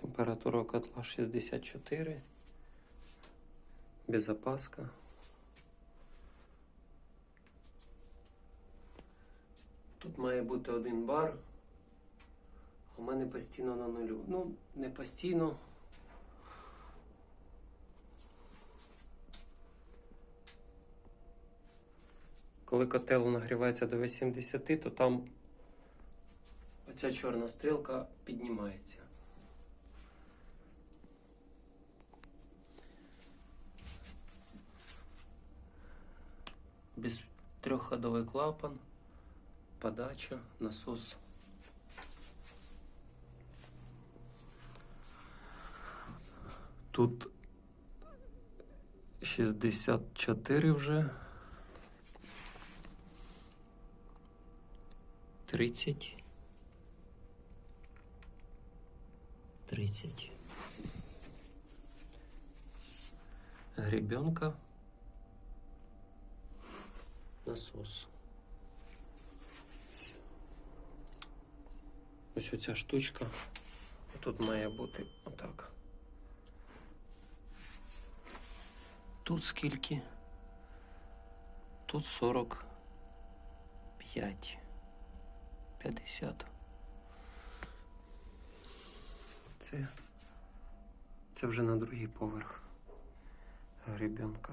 Температура котла 64. Безопаска. Тут має бути один бар. У мене постійно на нулю. Ну, не постійно. Коли котел нагрівається до 80, то там оця чорна стрілка піднімається. Без трьохходовий клапан, подача, насос. Тут 64 вже. 30. 30. Гребенка. Насос. Ось оця штучка. Тут має бути отак. Тут скільки? Тут 45. 50. Це, це вже на другий поверх гребенка.